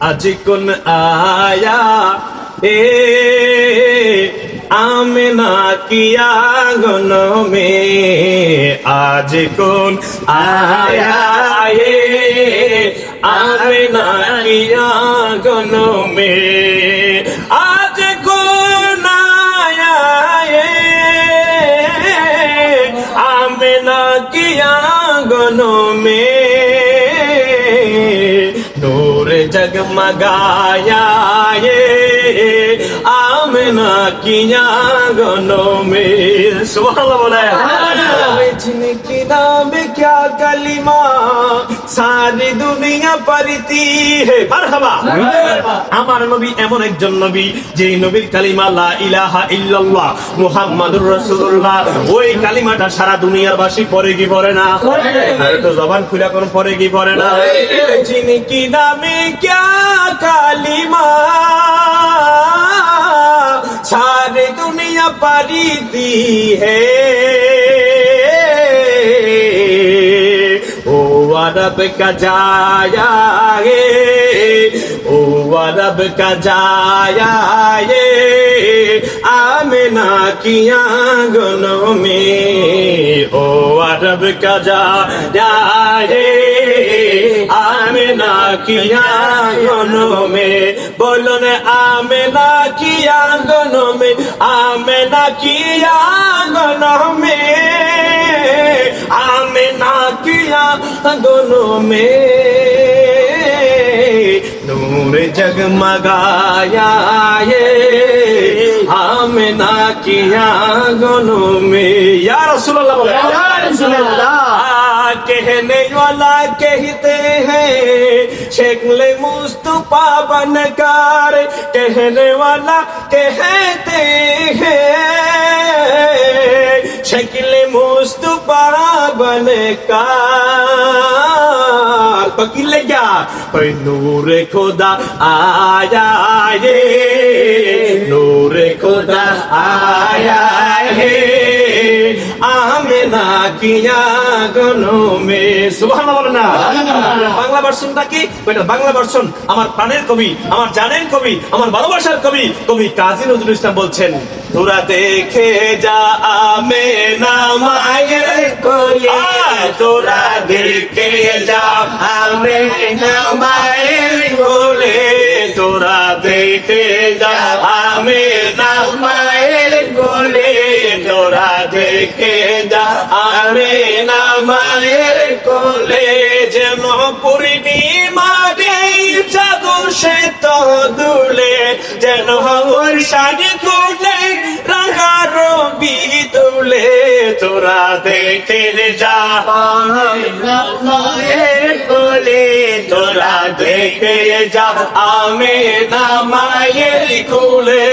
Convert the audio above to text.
আজ কোন আয়া, এ আমেনা কিয়া গন মে? আজ কোন আয়া, এ আমেনা কিয়া গন মে? আজ কোন আয়া, এ আমেনা কিয়া গন জগমগায়ে আমনা কিয়া গনমে সুবহানাল্লাহ বলে सुबह बोला जिनकी नाम क्या कलिमा सारी दुनिया पढ़ती है মারহাবা আমার নবী এমন একজন নবী যে নবীর কালিমা লা ইলাহা ইল্লাল্লাহ মুহাম্মাদুর রাসূলুল্লাহ ওই কালিমাটা সারা দুনিয়ার বাসী পড়ে কি পড়ে না আর তো জবান খুলে কোন পড়ে কি পড়ে না জিনকি নামে क्या কালিমা सारी दुनिया पढ़ती है अरब का जाया है ओ अरब का जाया है आमना की आंगनों में ओ अरब का जाया है आमना की आंगनों में बोलो ने आमना की आंगनों में आमना की आंगनों में आंगनों में नूर जगमगाया ये। हम ना किया आंगनों में। या रसूल अल्लाह बोले। या रसूल कहने वाला कहते हैं शेखले मुस्तफ़ा बनकर कहने वाला कहते हैं। बनकर पकिल गया पर नूर खुदा आया ये नूर खुदा आया है কিয়া সুবহানাল্লাহ না। বাংলা ভার্সনটা কি? এটা বাংলা ভার্সন। আমার প্রাণের কবি আমার জানেন কবি আমার ভালোবাসার কবি কবি কাজী নজরুল ইসলাম বলছেন তোরা দেখে যা আমেনা মায়ের কোলে তোরা দেখে যা আমেনা মায়ের কোলে তোরা দেখে না মায়ের কোলে যেন পূর্ণিমা জাদু সে তো দুলে, যেন ওর শাড়ি তুলে রাঙা রবি তুলে তোরা দেখে যা মায়ের কোলে, তোরা দেখে যা আমে না মায়ের কোলে।